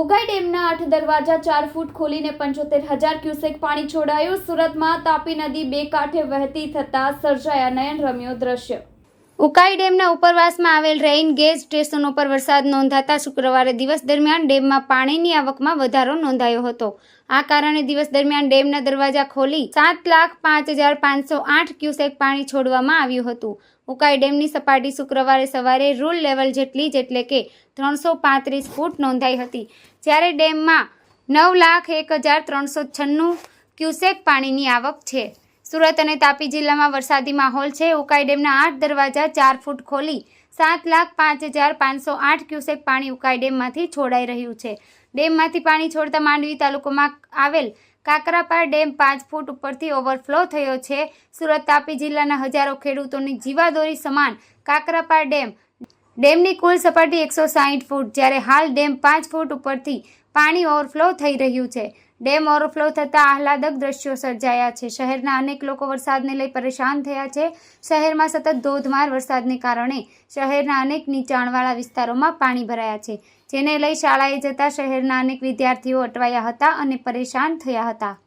ઉકાઈ ડેમના આઠ દરવાજા ચાર ફૂટ ખોલીને પંચોતેર હજાર ક્યુસેક પાણી છોડાયું. સુરતમાં તાપી નદી બે કાંઠે વહેતી થતા સર્જાયા નયનરમ્ય દ્રશ્ય. ઉકાઈ ડેમના ઉપરવાસમાં આવેલ રેઇન ગેજ સ્ટેશનો પર વરસાદ નોંધાતા શુક્રવારે દિવસ દરમિયાન ડેમમાં પાણીની આવકમાં વધારો નોંધાયો હતો. આ કારણે દિવસ દરમિયાન ડેમના દરવાજા ખોલી સાત લાખ પાંચ હજાર પાંચસો આઠ ક્યુસેક પાણી છોડવામાં આવ્યું હતું. ઉકાઈ ડેમની સપાટી શુક્રવારે સવારે રૂલ લેવલ જેટલી જ એટલે કે ત્રણસો પાંત્રીસ ફૂટ નોંધાઈ હતી. જ્યારે ડેમમાં નવ લાખ એક હજાર ત્રણસો છન્નું ક્યુસેક પાણીની આવક છે. સુરત અને તાપી જિલ્લામાં વરસાદી માહોલ છે. ઉકાઈ ડેમના આઠ દરવાજા ચાર ફૂટ ખોલી સાત લાખ પાંચ હજાર પાંચસો આઠ ક્યુસેક પાણી ઉકાઈ ડેમમાંથી છોડાઈ રહ્યું છે. ડેમમાંથી પાણી છોડતા માંડવી તાલુકામાં આવેલ કાકરાપાર ડેમ પાંચ ફૂટ ઉપરથી ઓવરફ્લો થયો છે. સુરત, તાપી જિલ્લાના હજારો ખેડૂતોની જીવાદોરી સમાન કાકરાપાર ડેમ ડેમની કુલ સપાટી એકસો સાહીઠ ફૂટ, જ્યારે હાલ ડેમ પાંચ ફૂટ ઉપરથી પાણી ઓવરફ્લો થઈ રહ્યું છે. ડેમ ઓવરફ્લો થતાં આહલાદક દ્રશ્યો સર્જાયા છે. શહેરના અનેક લોકો વરસાદને લઈ પરેશાન થયા છે. શહેરમાં સતત ધોધમાર વરસાદને કારણે શહેરના અનેક નીચાણવાળા વિસ્તારોમાં પાણી ભરાયા છે. જેને લઈ શાળાએ જતા શહેરના અનેક વિદ્યાર્થીઓ અટવાયા હતા અને પરેશાન થયા હતા.